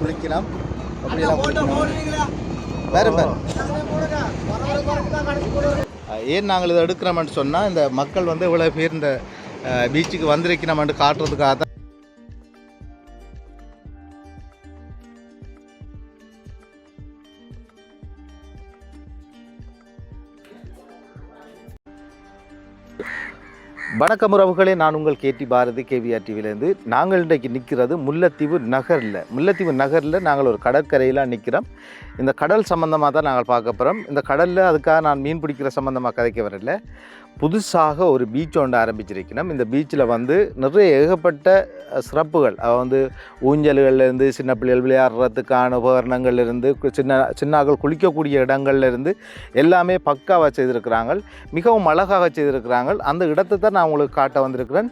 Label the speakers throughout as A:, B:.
A: குளிக்கலாம். ஏன் நாங்கள் இதை எடுக்கிறோம்னு சொன்னால் இந்த மக்கள் வந்து இவ்வளோ பேர் இந்த பீச்சுக்கு வந்திருக்கிறோம்னு காட்டுறதுக்காக தான் வணக்கம் உறவுகளே நான் உங்கள் கேடி பாரதி கேவிஆர் டிவிலேருந்து நாங்கள் இன்றைக்கு நிற்கிறது முல்லைத்தீவு நகரில். முல்லைத்தீவு நகரில் நாங்கள் ஒரு கடற்கரையில் நிற்கிறோம். இந்த கடல் சம்மந்தமாக தான் நாங்கள் பார்க்க போகிறோம் இந்த கடலில் அதுக்காக நான் மீன் பிடிக்கிற சம்மந்தமாக கதைக்க வரல. புதுசாக ஒரு பீச் ஒன்று ஆரம்பிச்சிருக்கணும். இந்த பீச்சில் வந்து நிறைய ஏகப்பட்ட சிறப்புகள். அது வந்து ஊஞ்சல்கள்லேருந்து சின்ன பிள்ளைகள் விளையாடுறதுக்கான உபகரணங்கள்லேருந்து சின்ன சின்னாக்கள் குளிக்கக்கூடிய இடங்கள்ல இருந்து எல்லாமே பக்காவாக செய்திருக்கிறாங்க மிகவும் அழகாக செய்திருக்கிறாங்க அந்த இடத்தை தான் நான் உங்களுக்கு காட்ட வந்திருக்கிறேன்.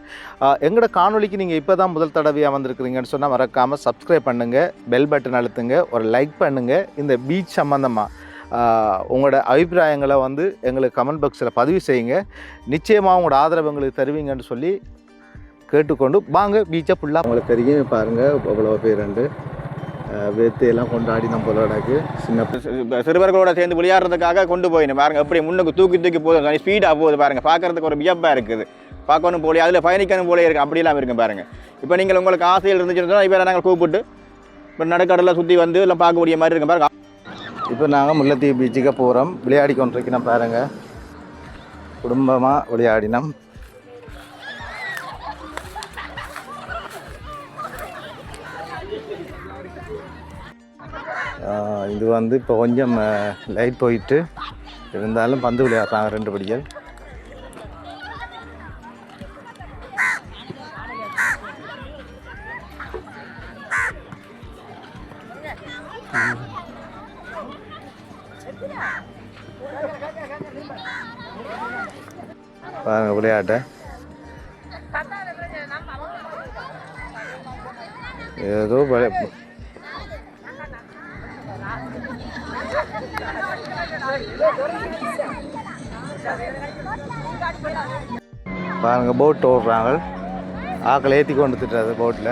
A: எங்களோட காணொளிக்கு நீங்கள் இப்போ தான் முதல் தடவையாக வந்திருக்கிறீங்கன்னு சொன்னால் மறக்காமல் சப்ஸ்கிரைப் பண்ணுங்கள் பெல் பட்டன் அழுத்துங்க ஒரு லைக் பண்ணுங்கள் இந்த பீச் சம்மந்தமாக உங்களோட அபிப்பிராயங்களை வந்து எங்களுக்கு கமெண்ட் பாக்ஸில் பதிவு செய்யுங்க. நிச்சயமாக உங்களோட ஆதரவு எங்களுக்கு தருவீங்கன்னு சொல்லி கேட்டுக்கொண்டு வாங்க பீச்சை ஃபுல்லாக உங்களுக்கு தெரியும் பாருங்கள் அவ்வளோ பேர் ரெண்டு. வேத்து எல்லாம் கொண்டாடி நம்ம விளையாடாக்கு சின்ன
B: சிறுவர்களோட சேர்ந்து விளையாடுறதுக்காக கொண்டு போயின்னு பாருங்க எப்படி முன்னுக்கு தூக்கி தூக்கி போகுது. ஸ்பீடாக போகுது பாருங்க. பார்க்கறதுக்கு ஒரு வியப்பாக இருக்குது. பார்க்கணும் போலே அதில் பயணிக்கணும் போலே இருக்கு. அப்படிலாம் இருக்கு பாருங்க. இப்போ நீங்கள் உங்களுக்கு ஆசையில் இருந்துச்சுன்னா இப்போ நாங்கள் கூப்பிட்டு இப்போ நடுக்கடலில் சுற்றி வந்து எல்லாம் பார்க்கக்கூடிய மாதிரி இருக்கு. பாருங்க
A: இப்போ நாங்கள் முல்லைத்தீவு பீச்சுக்கு போகிறோம் விளையாடி கொண்டிருக்கிறோம் பாருங்கள் குடும்பமாக விளையாடினோம். இது வந்து இப்போ கொஞ்சம் லைட் போயிட்டு இருந்தாலும் பந்து விளையாடுறாங்க ரெண்டு படிகள். பாருங்க போட் ஓடுறாங்க. ஆக்களை ஏற்றி கொண்டு திட்டுறது போட்டில்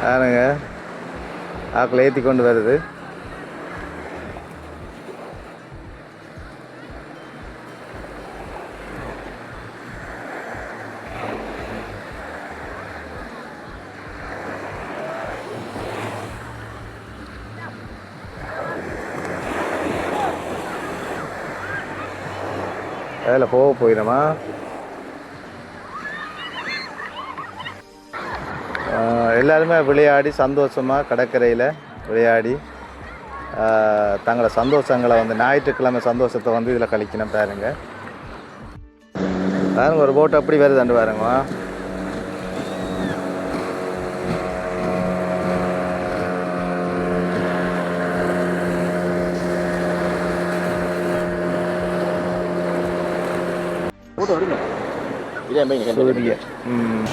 A: பாருங்க ஆக்களை ஏற்றி கொண்டு வருது. அதில் போக போயிடுமா? எல்லாருமே விளையாடி சந்தோஷமாக கடற்கரையில் விளையாடி ஆஹ் தங்களோட சந்தோஷங்களை வந்து ஞாயிற்றுக்கிழமை சந்தோஷத்தை வந்து இதில் கழிக்கணும் பாருங்க. பாருங்க ஒரு போட் அப்படி வருதாண்டு பாருங்க.
B: போட்டு வருங்க இதே
A: ம்.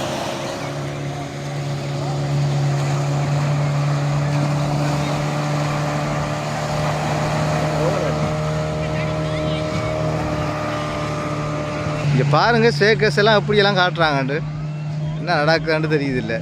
A: பாருங்க சேக்கஸ் எல்லாம் எப்படியெல்லாம் காட்டுறாங்கண்டு என்ன நடக்குதான்னு தெரியுது இல்லை.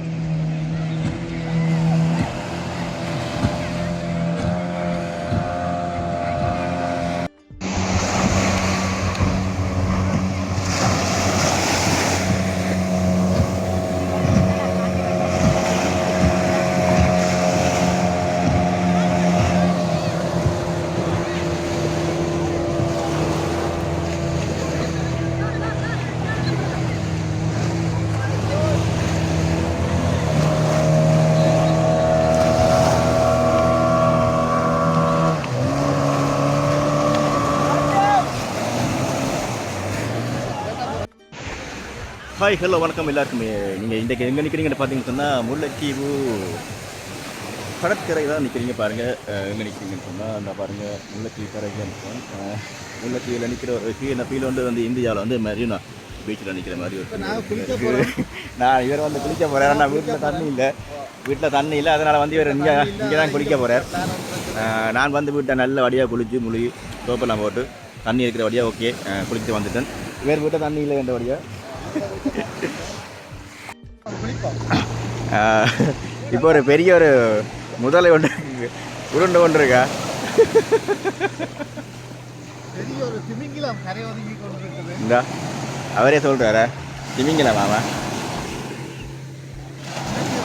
B: ஹாய் ஹலோ வணக்கம் எல்லாருக்குமே. நீங்கள் இன்றைக்கு எங்கே நிற்கிறீங்கன்னு பார்த்தீங்கன்னு சொன்னால் முல்லைத்தீவு கடற்கரை தான் நிற்கிறீங்க பாருங்கள் எங்கே நிற்கிறீங்கன்னு சொன்னால் அந்த பாருங்கள் முல்லைத்தீவு கரையில் நிற்கிறோம் முல்லைத்தீவில் நிற்கிற ஒரு ஃபீல் இந்த ஃபீல் வந்து வந்து இந்தியாவில் வந்து மெரினா பீச்சில் நிற்கிற மாதிரி ஒரு நான் இவர் வந்து குளிக்க போகிறேன் நான் வீட்டில் தண்ணி இல்லை. வீட்டில் தண்ணி இல்லை. அதனால் வந்து இவர் இங்கே இங்கே தான் குளிக்க போகிறார் நான் வந்து வீட்டை நல்ல வடியாக குளித்து முழுகி சோப்பெல்லாம் போட்டு தண்ணி இருக்கிற வழியாக ஓகே குளித்து வந்துட்டேன். இவர் வீட்டை தண்ணி இல்லை என்ற வழியாக இப்போ ஒரு பெரிய ஒரு முதலை ஒன்று உருண்டை ஒன்று இருக்கா
A: திமிங்கிலம்
B: இந்தா அவரே சொல்கிறாரா திமிங்கல மாமா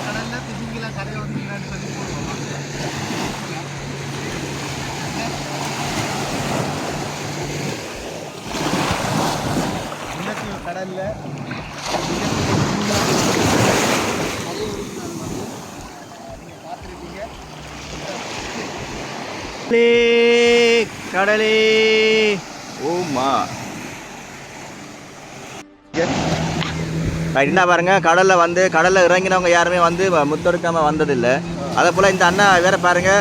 A: கடல்ல திமிங்கிலம் கரை ஒதுங்கினான்னு சொல்லி முல்லைத்தீவு கடல்ல பார்த்துருப்பீங்க
B: கடலே. ஓமா. என்ன பாருங்க கடல்ல வந்து கடல்ல இறங்கினவங்க யாருமே வந்து முத்தொடுக்காம வந்ததில்லை. அதே போல இந்த அண்ணா வேற பாருங்க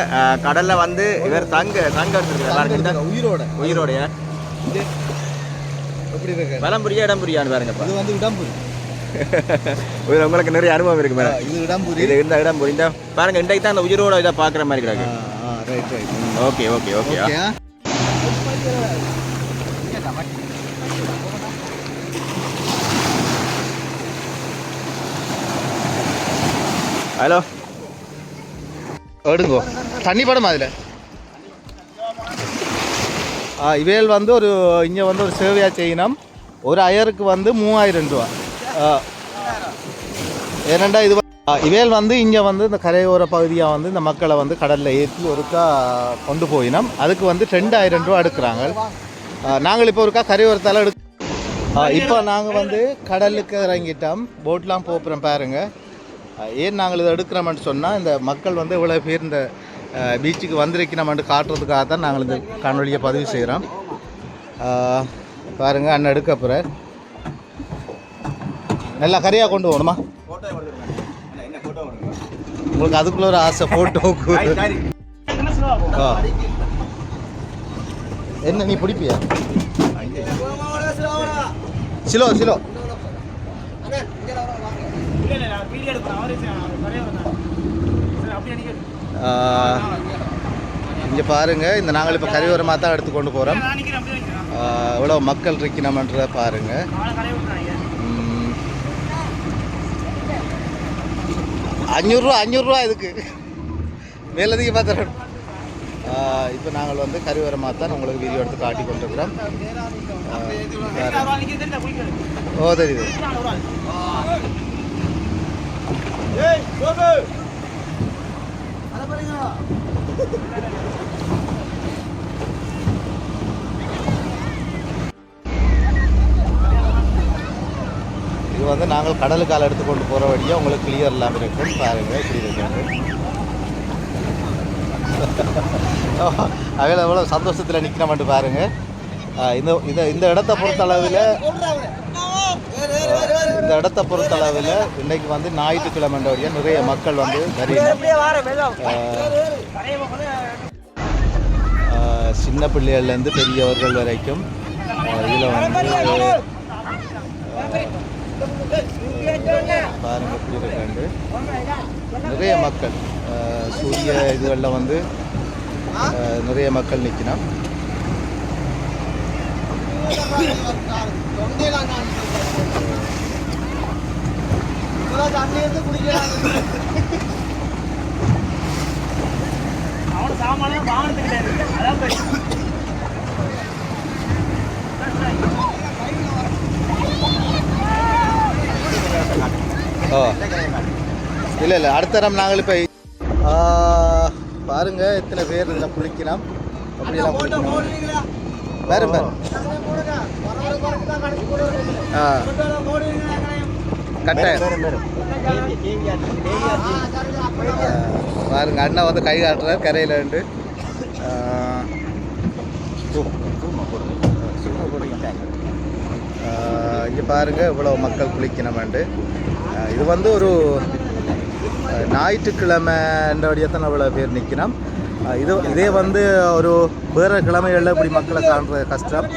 B: கடல்ல வந்து இவர் தங்க தங்க எடுத்துருக்காரு பாருங்க
A: உயிரோட.
B: உயிரோடைய.
A: எப்படி இருக்கு?
B: பலம் புரியா இடம் புரியான்னு பாருங்கப்பா.
A: இது வந்து இடம்புரி.
B: இது உங்களுக்கு நிறைய அனுபவம் இருக்கு மேடம்.
A: இது இடம்புரி.
B: இது இந்த இடம் புரி இந்த பாருங்க இன்றைக்கு தான் அந்த உயிரோட இதை பார்க்குற மாதிரி கிடக்கு.
A: Right right
B: okay okay okay
A: okay
B: hello.
A: எடுங்கோ. தண்ணி படமா அதில் இவையல் வந்து ஒரு இங்கே வந்து ஒரு சேவையாக செய்யணும் ஒரு அயருக்கு வந்து மூவாயிரம் ரூபா. ஏனெண்டா இது இவையல் வந்து இங்கே வந்து இந்த கரையோர பகுதியாக வந்து இந்த மக்களை வந்து கடலில் ஏற்றி ஒருக்கா கொண்டு போயினோம். அதுக்கு வந்து ரெண்டாயிரம் ரூபா எடுக்கிறாங்க. நாங்கள் இப்போ ஒருக்கா கரையோரத்தால் எடு இப்போ நாங்கள் வந்து கடலுக்கு இறங்கிட்டோம். போட்லாம் போப்புறோம் பாருங்கள் ஏன் நாங்கள் இதை எடுக்கிறோம்னு சொன்னால் இந்த மக்கள் வந்து இவ்வளோ பேர் இந்த பீச்சுக்கு வந்திருக்கணும்னு காட்டுறதுக்காக தான் நாங்கள் இந்த காணொலியை பதிவு செய்கிறோம். பாருங்கள் அண்ணன் எடுக்க போகிறார் நல்லா கரியாக கொண்டு போகணுமா? உங்களுக்கு அதுக்குள்ள ஒரு ஆசை ஃபோட்டோவுக்கு என்ன நீ பிடிப்பியா? Silo silo. இங்கே பாருங்கள் இந்த நாங்கள் இப்போ கரையோரமாக தான் எடுத்து கொண்டு போகிறோம் எவ்வளோ மக்கள் இருக்கணுமன்றத பாருங்கள் அஞ்சூறுரூவா அஞ்சூறுரூவா இதுக்கு. மேலதிக பார்த்துறோம் இப்போ நாங்கள் வந்து கரையோரமாக தான் உங்களுக்கு வீடியோ எடுத்து காட்டி கொண்டிருக்கிறோம். ஆ, ஓ தெரியுது. இது வந்து நாங்கள் கடலுக்கால் எடுத்து கொண்டு போகிற வழியாக உங்களுக்கு கிளியர் இல்லாமல் இருக்கும் பாருங்கள் இப்படி இருக்கு அவையில் எவ்வளோ சந்தோஷத்தில் நிற்கிறோம்ட்டு பாருங்க இந்த இந்த இந்த இடத்த பொறுத்தளவில் இந்த இடத்த பொறுத்தளவில் இன்னைக்கு வந்து ஞாயிற்றுக்கிழமை நிறைய மக்கள் வந்து வருகிறாங்க சின்ன பிள்ளைகள்லேருந்து பெரியவர்கள் வரைக்கும் இதில் வந்து பாருங்க எப்படி இருக்காண்டு. நிறைய மக்கள் சூரிய இதுகளில் வந்து நிறைய மக்கள் நிற்கணும் ஓ இல்லை இல்லை அடுத்த தரம் நாங்கள் இப்போ பாருங்க எத்தனை பேர் இதில் குளிக்கலாம். அப்படியெல்லாம் குளிக்கணும் வேறு பேர் ஆ. கட்டாயம் ஆ, பாருங்க அண்ணா வந்து கை காட்டுறார் கரையில் உண்டு இங்கே பாருங்க இவ்வளோ மக்கள் குளிக்கணுமாண்டு இது வந்து ஒரு ஆ, அஹ், ஞாயிற்றுக்கிழமைன்றபடியாக இவ்வளோ பேர் நிற்கணும் இது இதே வந்து ஒரு வேறு கிழமைகளில் இப்படி மக்களை காண்ற கஷ்டம்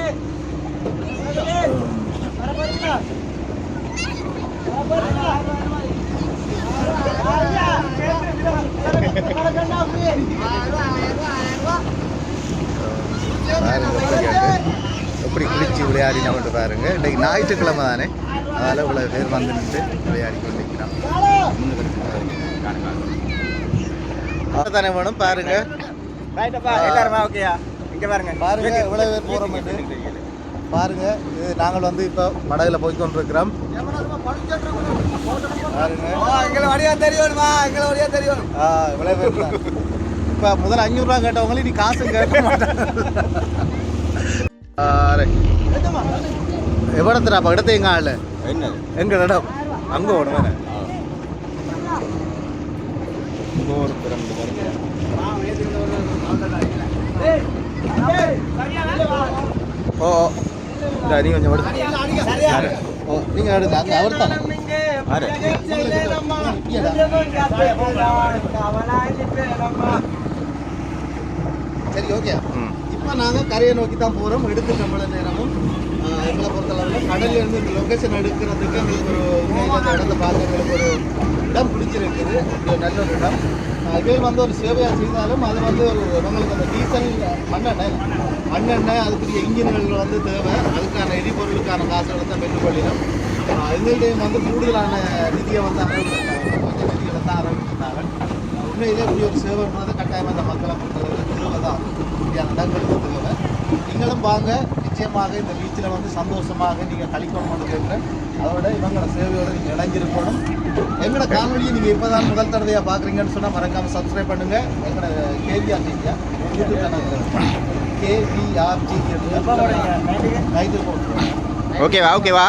A: பாருங்க எப்படி குளிச்சு விளையாடினவன்ட்டு பாருங்க. இன்றைக்கு ஞாயிற்றுக்கிழமை தானே. அதனால் இவ்வளோ பேர் வந்து நின்று விளையாடி கொண்டிருக்கிறான் தானே வேணும்? பாருங்க.
B: ஓகேயா இங்க பாருங்க.
A: பாருங்க எவ்வளோ பேர் போகிறோம் பாருங்க இது நாங்கள் வந்து இப்போ படகுல போய் கொண்டிருக்கிறோம் பாருங்க
B: எங்களை எங்களை
A: இப்போ முதல்ல அஞ்சூறுரூவா கேட்டவங்களே நீ காசு கேட்க மாட்டாங்க. எவ்வளோத்துறா அப்போ? இடத்த எங்க ஆள்?
B: என்ன?
A: எங்க இடம்? அங்கே ஓடும் ஓ ஓ. இந்தா, நீ கொஞ்சம் எடுத்து ஓ நீங்கள் எடுங்க அங்கே அவர் தானே சரி ஓகே.
B: ம்.
A: இப்போ நாங்கள் கரையை நோக்கி தான் போகிறோம் எடுத்து நம்மள நேரமும் எங்களை பொறுத்தளவில் கடல்ல இருந்து இந்த லொக்கேஷன் எடுக்கிறதுக்கு எங்களுக்கு ஒரு உண்மையில அந்த இடத்த பார்க்க எங்களுக்கு ஒரு இடம் பிடிச்சிருக்குது. இது நல்ல ஒரு இடம். இதே வந்து ஒரு சேவையாக செய்தாலும் அது வந்து ஒரு உங்களுக்கு அந்த டீசல் மண்ணெண்ணெய் மண்ணெண்ணெய் அதுக்குரிய இன்ஜின்கள் வந்து தேவை. அதுக்கான எரிபொருளுக்கான காசுகளை தான் பெற்றுக்கொள்ளினோம் ஆஹ், வந்து கூடுதலான நிதியை வந்து ஆரம்பிச்சிருக்காங்க கொஞ்சம் நிதிகளை தான் ஆரம்பிச்சிருந்தாங்க உண்மையிலே உரிய ஒரு சேவைன்றது கட்டாயமாக அந்த மக்களை பொறுத்தளவு தேவை தான் இப்படியான இடங்களுக்கு தேவை. நீங்களும் வாங்க. நிச்சயமாக இந்த பீச்சில் வந்து சந்தோஷமாக நீங்கள் கழிக்கணும்னு கேட்குறேன். அதோட இவங்களோட சேவையோடு நீங்கள் இணைஞ்சிருக்கணும் எங்களோட காணொலியை நீங்கள் இப்போ தான் முதல் தடவையாக பார்க்குறீங்கன்னு சொன்னால் மறக்காமல் சப்ஸ்கிரைப் பண்ணுங்கள் எங்களோட கேள்வி டிவியா யூடியூப் சேனல்
B: ஓகேவா ஓகேவா?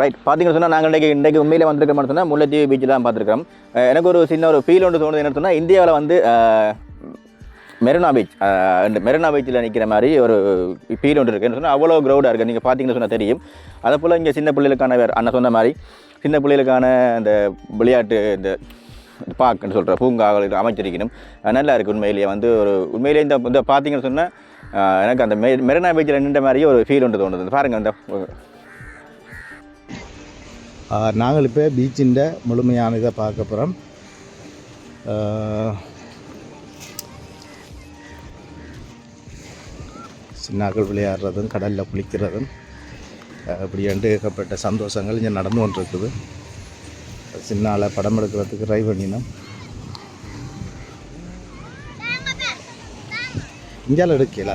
B: ரைட் பார்த்தீங்கன்னு சொன்னால் நாங்கள் இன்றைக்கி இன்றைக்கு உண்மையிலே வந்திருக்க சொன்னால் முல்லைத்தீவு பீச்சில் தான் பார்த்துருக்கோம் எனக்கு ஒரு சின்ன ஒரு ஃபீல் ஒன்று தோணுது என்ன சொன்னால் இந்தியாவில் வந்து மெரினா பீச் மெரினா பீச்சில் நிற்கிற மாதிரி ஒரு ஃபீல் ஒன்று இருக்குன்னு சொன்னால் அவ்வளோ க்ரௌடாக இருக்குது நீங்கள் பார்த்தீங்கன்னு சொன்னால் தெரியும். அதே போல் இங்கே சின்ன பிள்ளைகளுக்கான வேறு அண்ணன் சொன்ன மாதிரி சின்ன பிள்ளைகளுக்கான இந்த விளையாட்டு இந்த பார்க்குன்னு சொல்கிற பூங்காக்கள் அமைச்சிருக்கணும். நல்லா இருக்குது உண்மையிலேயே. வந்து ஒரு உண்மையிலேயே இந்த இந்த பார்த்தீங்கன்னு சொன்னால் எனக்கு அந்த மெ மெரினா பீச்சில் நின்ற மாதிரியே ஒரு ஃபீல் ஒன்று தோணுது. பாருங்கள் அந்த
A: நாங்கள் இப்போ பீச்சின் முழுமையான இதை பார்க்க போகிறோம் சின்னாக்கள் விளையாடுறதும் கடலில் குளிக்கிறதும் அஹ், இப்படி ஏகப்பட்ட சந்தோஷங்கள் இங்கே நடந்து கொண்டிருக்குது. சின்னால படம் எடுக்கிறதுக்கு ட்ரை பண்ணினோம் இந்தியாவில் எடுக்கல.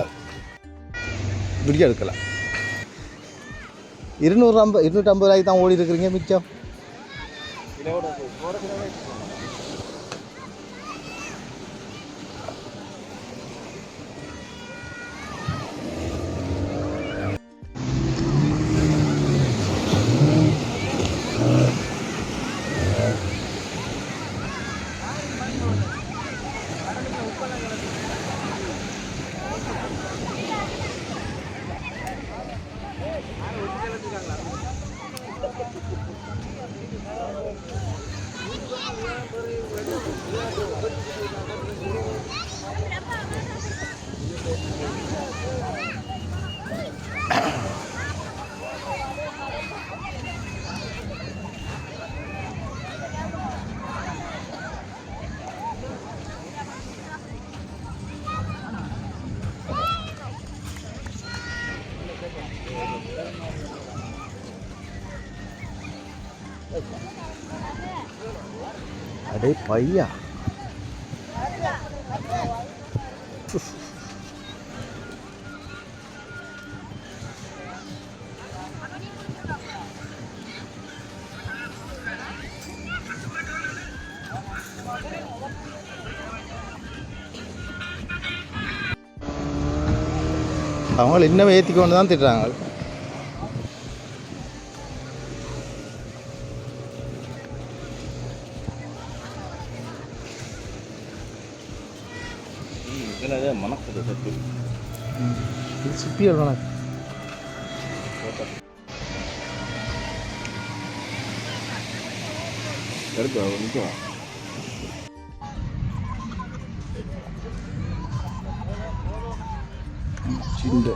A: வீடியோ எடுக்கலாம் இருநூறு ஐம்பது இருநூற்றம்பது ரூபாய்க்கு தான் ஓடி இருக்கிறீங்க மிச்சம். அடே பையா? அவங்கள இன்னும் ஏற்றி கொண்டு தான் திட்டுறாங்க.
B: ಏನದು
A: ಮನಕ್ಕಿದೆ ಸುತ್ತಿ ಇದು
B: ಸುತ್ತಿ ಅಲ್ವಣ
A: ಎರಡು ನಿಜ ಚಿಂಡೆ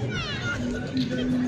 A: Thank you.